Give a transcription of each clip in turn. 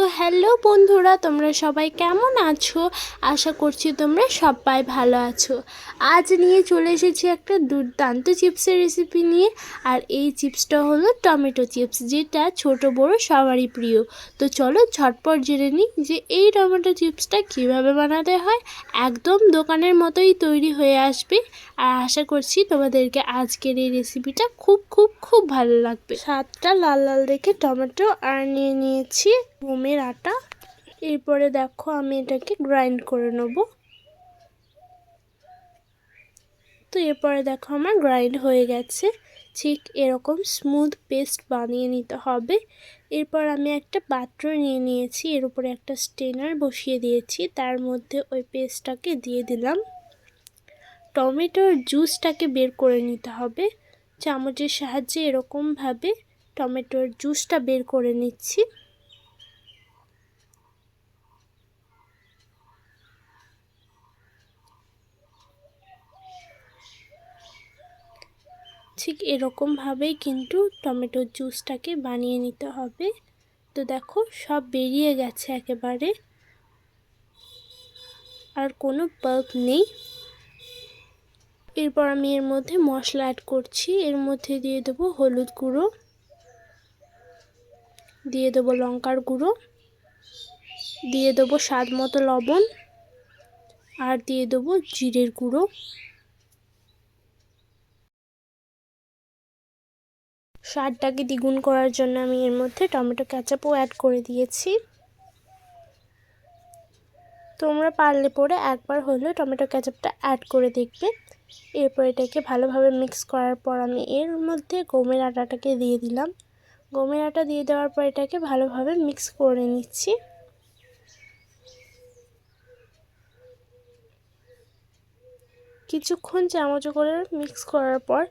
তো হ্যালো বন্ধুরা, তোমরা সবাই কেমন আছো? আশা করছি তোমরা সবাই ভালো আছো। আজ নিয়ে চলে এসেছি একটা দুর্দান্ত চিপসের রেসিপি নিয়ে, আর এই চিপসটা হলো টমেটো চিপস, যেটা ছোট বড় সবারই প্রিয়। তো চলো ঝটপট জেনে নিই যে এই টমেটো চিপসটা কীভাবে বানাতে হয়। একদম দোকানের মতোই তৈরি হয়ে আসবে। আর আশা করছি তোমাদেরকে আজকের এই রেসিপিটা খুব খুব খুব ভালো লাগবে। সাতটা লাল লাল দেখে টমেটো আর নিয়ে নিয়েছি। গমের আটা। এরপরে দেখো আমি এটাকে গ্রাইন্ড করে নেব। তো এরপরে দেখো আমার গ্রাইন্ড হয়ে গেছে। ঠিক এরকম স্মুথ পেস্ট বানিয়ে নিতে হবে। এরপর আমি একটা পাত্র নিয়ে নিয়েছি, এর উপরে একটা স্টেনার বসিয়ে দিয়েছি, তার মধ্যে ওই পেস্টটাকে দিয়ে দিলাম। টমেটোর জুসটাকে বের করে নিতে হবে। চামচের সাহায্যে এরকমভাবে টমেটোর জুসটা বের করে নিচ্ছি। ঠিক এরকমভাবেই কিন্তু টমেটোর জুসটাকে বানিয়ে নিতে হবে। তো দেখো, সব বেরিয়ে গেছে একেবারে। আর কোনো পাল্প নেই। এরপর আমি এর মধ্যে মশলা অ্যাড করছি। এর মধ্যে দিয়ে দেবো হলুদ গুঁড়ো। দিয়ে দেবো লঙ্কার গুঁড়ো। দিয়ে দেবো স্বাদ মতো লবণ। আর দিয়ে দেবো জিরের গুঁড়ো। স্বাদটাকে দ্বিগুণ করার জন্য আমি এর মধ্যে টমেটো ক্যাচাপও অ্যাড করে দিয়েছি। তোমরা পারলে পরে একবার হলেও টমেটো ক্যাচাপটা অ্যাড করে দেখবে। এরপর এটাকে ভালোভাবে মিক্স করার পর আমি এর মধ্যে গমের আটাটাকে দিয়ে দিলাম। গমের আটা দিয়ে দেওয়ার পর এটাকে ভালোভাবে মিক্স করে নিচ্ছি। কিছুক্ষণ চামচ করে মিক্স করার পর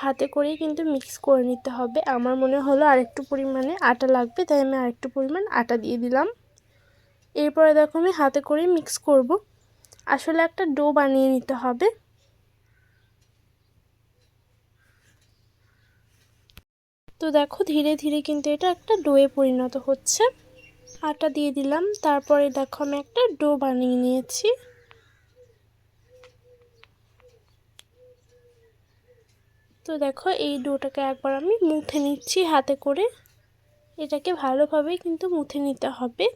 হাতে করেই কিন্তু মিক্স করে নিতে হবে। আমার মনে হলো আরেকটু পরিমাণে আটা লাগবে, তাই আমি আরেকটু পরিমাণ আটা দিয়ে দিলাম। এরপরে দেখো আমি হাতে করে মিক্স করব। আসলে একটা ডো বানিয়ে নিতে হবে। তো দেখো ধীরে ধীরে কিন্তু এটা একটা ডোয়ে পরিণত হচ্ছে। আটা দিয়ে দিলাম, তারপরে দেখো আমি একটা ডো বানিয়ে নিয়েছি। তো দেখো, এই ডোটাকে একবার আমি মুথে নিচ্ছি হাতে করে। এটাকে ভালোভাবে কিন্তু মুথে নিতে হবে।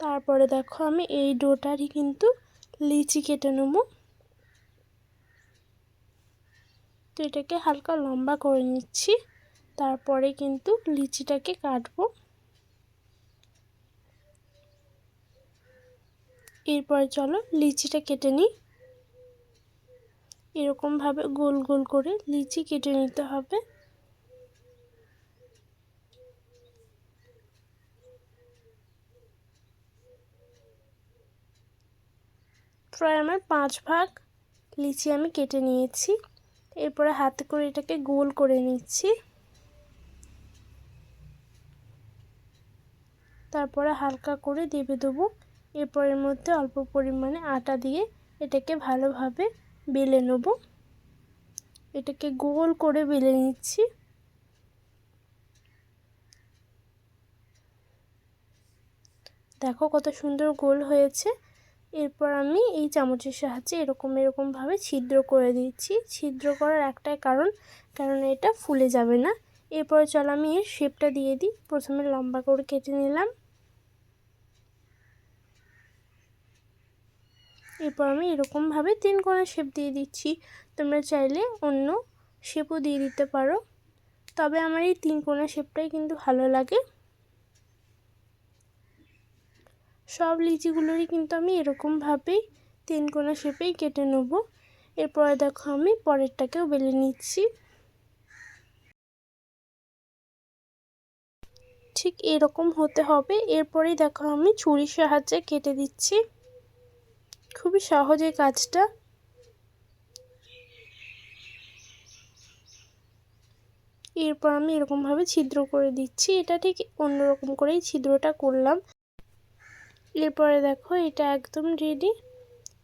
তারপরে দেখো, আমি এই ডোটারই কিন্তু লিচি কেটে নেব। তো এটাকে হালকা লম্বা করে নিচ্ছি। তারপরে কিন্তু লিচিটাকে কাটবো। এরপরে চলো লিচিটা কেটে নিই। এরকমভাবে গোল গোল করে লিচি কেটে নিতে হবে। প্রায় আমার পাঁচ ভাগ লিচি আমি কেটে নিয়েছি। এরপরে হাতে করে এটাকে গোল করে নিচ্ছি। তারপরে হালকা করে দেবে দেবো। এরপরের মধ্যে অল্প পরিমাণে আটা দিয়ে এটাকে ভালোভাবে বেলে নেব। এটাকে গোল করে বেলে নিচ্ছি। দেখো কত সুন্দর গোল হয়েছে। এরপর আমি এই চামচের সাহায্যে এরকম এরকমভাবে ছিদ্র করে দিচ্ছি। ছিদ্র করার একটাই কারণ কারণ এটা ফুলে যাবে না। এরপরে চল আমি এর শেপটা দিয়ে দিই। প্রথমে লম্বা করে কেটে নিলাম। এরপর আমি এরকমভাবে তিন কোণা শেপ দিয়ে দিচ্ছি। তোমরা চাইলে অন্য শেপও দিয়ে দিতে পারো। তবে আমার এই তিন কোণা শেপটাই কিন্তু ভালো লাগে। সব লিচিগুলোরই কিন্তু আমি এরকমভাবেই তিন কোনা শেপেই কেটে নেব। এরপরে দেখো আমি পরেরটাকেও বেলে নিচ্ছি। ঠিক এরকম হতে হবে। এরপরেই দেখো আমি ছুরির সাহায্যে কেটে দিচ্ছি। খুবই সহজে কাজটা এরপর আমি এরকমভাবে ছিদ্র করে দিচ্ছি। এটা ঠিক অন্যরকম করেই ছিদ্রটা করলাম। এরপরে দেখো, এটা একদম রেডি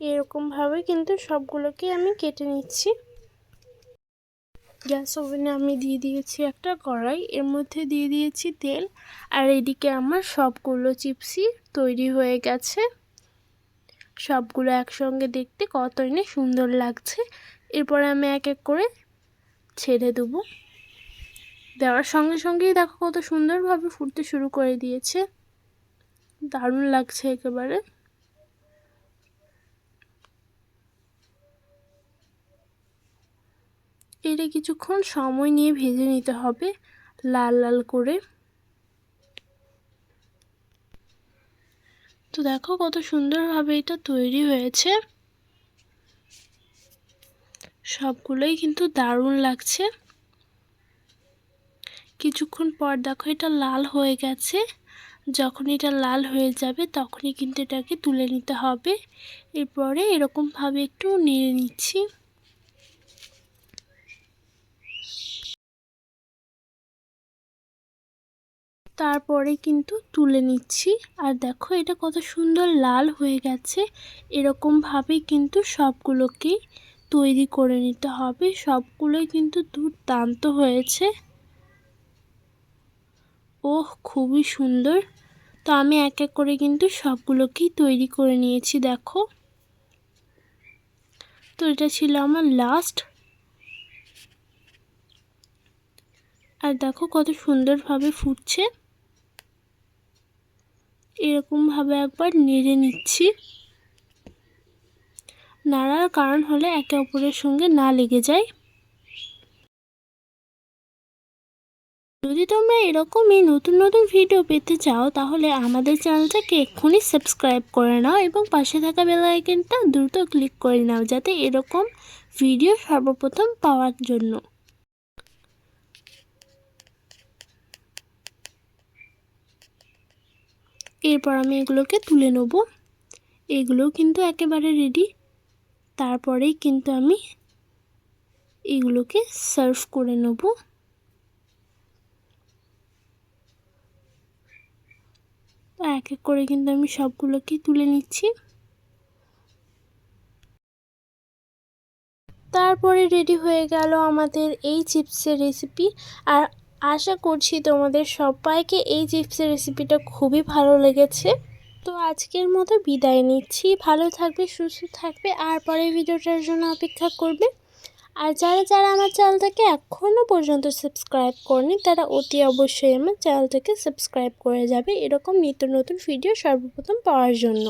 এরকমভাবে কিন্তু সবগুলোকে আমি কেটে নিচ্ছি। গ্যাস ওভেনে আমি দিয়ে দিয়েছি একটা কড়াই। এর মধ্যে দিয়ে দিয়েছি তেল। আর এদিকে আমার সবগুলো চিপসই তৈরি হয়ে গেছে। সবগুলো একসঙ্গে দেখতে কতই না সুন্দর লাগছে। এরপরে আমি এক এক করে ছেড়ে দেবো। দেওয়ার সঙ্গে সঙ্গেই দেখো কত সুন্দরভাবে ফুটতে শুরু করে দিয়েছে। দারুণ লাগছে একেবারে। এটা কিছুক্ষণ সময় নিয়ে ভেজে নিতে হবে লাল লাল করে। তো দেখো কত সুন্দরভাবে এটা তৈরি হয়েছে। সবগুলোই কিন্তু দারুণ লাগছে। কিছুক্ষণ পর দেখো এটা লাল হয়ে গেছে। যখন এটা লাল হয়ে যাবে তখনই কিন্তু এটাকে তুলে নিতে হবে। এরপরে এরকমভাবে একটু নেড়ে নিচ্ছি। তারপরে কিন্তু তুলে নিচ্ছি। আর দেখো, এটা কত সুন্দর লাল হয়ে গেছে। এরকমভাবেই কিন্তু সবগুলোকেই তৈরি করে নিতে হবে। সবগুলোই কিন্তু দুর্দান্ত হয়েছে। ওহ, খুবই সুন্দর। তো আমি এক এক করে কিন্তু সবগুলোকেই তৈরি করে নিয়েছি, দেখো। তো এটা ছিল আমার লাস্ট। আর দেখো কত সুন্দরভাবে ফুটছে। এরকমভাবে একবার নেড়ে নিচ্ছি। নাড়ার কারণ হলে একে অপরের সঙ্গে না লেগে যায়। যদি তোমরা এরকমই নতুন নতুন ভিডিও পেতে চাও, তাহলে আমাদের চ্যানেলটাকে এক্ষুনি সাবস্ক্রাইব করে নাও এবং পাশে থাকা বেল আইকনটা দ্রুত ক্লিক করে নাও, যাতে এরকম ভিডিও সর্বপ্রথম পাওয়ার জন্য। এরপর আমি এগুলোকে তুলে নেব। এগুলো কিন্তু একেবারে রেডি তারপরেই কিন্তু আমি এগুলোকে সার্ভ করে নেব। এক এক করে কিন্তু আমি সবগুলোকে তুলে নিচ্ছি। তারপরে রেডি হয়ে গেল আমাদের এই চিপসের রেসিপি আর আশা করছি তোমাদের সবাইকে এই চিপসের রেসিপিটা খুবই ভালো লেগেছে। তো আজকের মতো বিদায় নিচ্ছি। ভালো থাকবে, সুস্থ থাকবে, আর পরের ভিডিওটার জন্য অপেক্ষা করবে। আর যারা যারা আমার চ্যানেলটাকে এখনও পর্যন্ত সাবস্ক্রাইব করেনি, তারা অতি অবশ্যই আমার চ্যানেলটাকে সাবস্ক্রাইব করে যাবে। এরকম নিত্য নতুন ভিডিও সর্বপ্রথম পাওয়ার জন্য।